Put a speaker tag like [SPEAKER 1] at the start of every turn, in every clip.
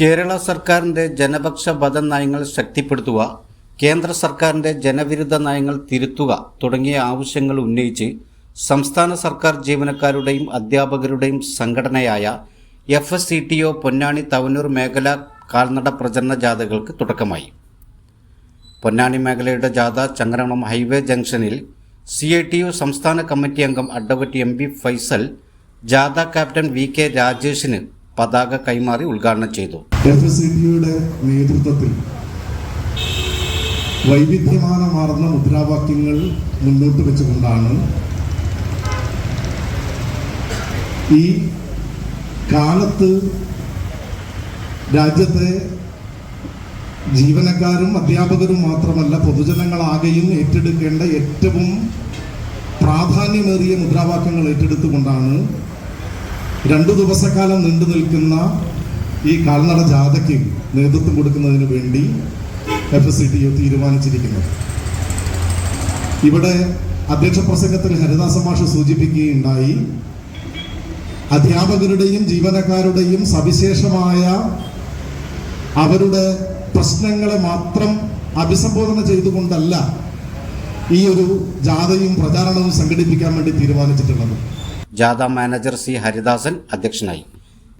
[SPEAKER 1] Kerala സർക്കാരിന്റെ ജനപക്ഷ ബദൽ നയങ്ങൾ ശക്തിപ്പെടുത്തുക കേന്ദ്ര സർക്കാരിന്റെ ജനവിരുദ്ധ നയങ്ങൾ തിരുത്തുക തുടങ്ങിയ ആവശ്യങ്ങൾ ഉന്നയിച്ച് സംസ്ഥാന സർക്കാർ ജീവനക്കാരുടെയും അധ്യാപകരുടെയും സംഘടനയായ F S C T O Ponnani Thavanur മേഖല കാൽനട പ്രചരണ ജാഥകൾക്ക് തുടക്കമായി. പൊന്നാനി മേഖലയുടെ ജാഥ ചങ്ങരണം ഹൈവേ ജംഗ്ഷനിൽ സി ഐ ടി യു സംസ്ഥാന കമ്മിറ്റി അംഗം അഡ്വക്കേറ്റ് എം ബി ഫൈസൽ ജാഥ ക്യാപ്റ്റൻ വി കെ രാജേഷിന് പതാക കൈമാറി ഉദ്ഘാടനം ചെയ്തു.
[SPEAKER 2] എഫ് എസ് സി ടിയുടെ നേതൃത്വത്തിൽ വൈവിധ്യമാനമാർന്ന മുദ്രാവാക്യങ്ങൾ മുന്നോട്ട് വെച്ചുകൊണ്ടാണ് ഈ കാലത്ത് രാജ്യത്തെ ജീവനക്കാരും അധ്യാപകരും മാത്രമല്ല പൊതുജനങ്ങളാകെയും ഏറ്റെടുക്കേണ്ട ഏറ്റവും പ്രാധാന്യമേറിയ മുദ്രാവാക്യങ്ങൾ ഏറ്റെടുത്തുകൊണ്ടാണ് രണ്ടു ദിവസക്കാലം നീണ്ടു നിൽക്കുന്ന ഈ കാൽനട ജാഥയ്ക്ക് നേതൃത്വം കൊടുക്കുന്നതിന് വേണ്ടി എഫ് എസ് സി ടി തീരുമാനിച്ചിരിക്കുന്നത്. ഇവിടെ അധ്യക്ഷ പ്രസംഗത്തിൽ ഹരിദാസ മാഷ് സൂചിപ്പിക്കുകയുണ്ടായി അധ്യാപകരുടെയും ജീവനക്കാരുടെയും സവിശേഷമായ അവരുടെ പ്രശ്നങ്ങളെ മാത്രം അഭിസംബോധന ചെയ്തുകൊണ്ടല്ല ഈ ഒരു ജാഥയും പ്രചാരണവും സംഘടിപ്പിക്കാൻ വേണ്ടി തീരുമാനിച്ചിട്ടുള്ളത്.
[SPEAKER 1] ജാഥ മാനേജർ സി ഹരിദാസൻ അധ്യക്ഷനായി.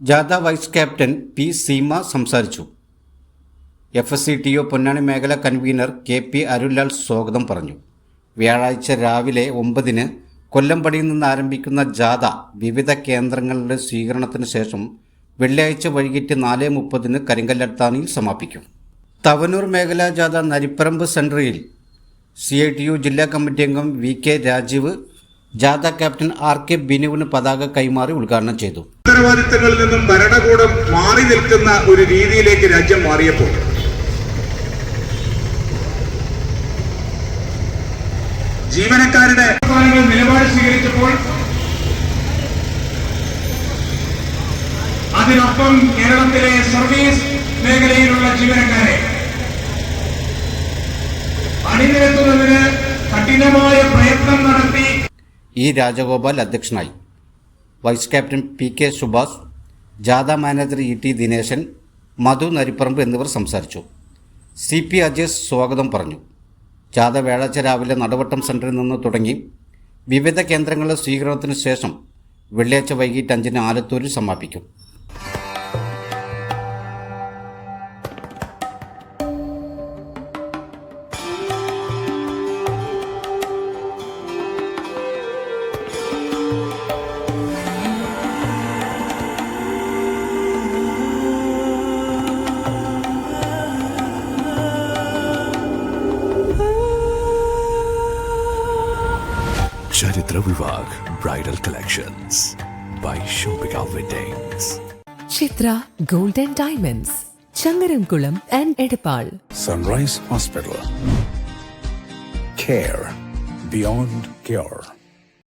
[SPEAKER 1] ജാഥ വൈസ് ക്യാപ്റ്റൻ പി സീമ സംസാരിച്ചു. F S C T O Ponnani മേഖല കൺവീനർ കെ പി അരുൺലാൽ സ്വാഗതം പറഞ്ഞു. വ്യാഴാഴ്ച രാവിലെ ഒമ്പതിന് കൊല്ലംപടിയിൽ നിന്ന് ആരംഭിക്കുന്ന ജാഥ വിവിധ കേന്ദ്രങ്ങളുടെ സ്വീകരണത്തിന് ശേഷം വെള്ളിയാഴ്ച വൈകിട്ട് നാല് മുപ്പതിന് കരിങ്കല്ലത്താണിയിൽ സമാപിക്കും. തവനൂർ മേഖലാ ജാഥ നരിപ്പറമ്പ് സെൻട്രയിൽ സി ഐ ടി യു ജില്ലാ കമ്മിറ്റി അംഗം വി കെ രാജീവ് ജാഥ ക്യാപ്റ്റൻ ആർ കെ ബിനുവിന് പതാക കൈമാറി ഉദ്ഘാടനം ചെയ്തു.
[SPEAKER 3] ഉത്തരവാദിത്തങ്ങളിൽ നിന്നും ഭരണകൂടം മാറി നിൽക്കുന്ന ഒരു രീതിയിലേക്ക് രാജ്യം മാറിയപ്പോൾ ജീവനക്കാരുടെ നിലപാട് സ്വീകരിച്ചപ്പോൾ അതിനൊപ്പം കേരളത്തിലെ സർവീസ് മേഖലയിലുള്ള ജീവനക്കാരെ അണിനിരത്തുന്നതിന് കഠിനമായ പ്രയത്നം നടത്തി
[SPEAKER 1] ഇ രാജഗോപാൽ അധ്യക്ഷനായി. Vice captain P K Subhash ജാഥ manager E T Dineshan Madhu Naripparamba എന്നിവർ സംസാരിച്ചു. സി പി അജേഷ് സ്വാഗതം പറഞ്ഞു. ജാഥ വ്യാഴാഴ്ച രാവിലെ നടുവട്ടം സെന്ററിൽ നിന്ന് തുടങ്ങി വിവിധ കേന്ദ്രങ്ങളിലെ സ്വീകരണത്തിന് ശേഷം വെള്ളിയാഴ്ച വൈകിട്ട് അഞ്ചിന് ആലത്തൂരിൽ സമാപിക്കും.
[SPEAKER 4] Charitra Vivah bridal collections by Shoppika weddings
[SPEAKER 5] Chitra gold and diamonds Changaramkulam and Edappal
[SPEAKER 4] sunrise hospital care beyond care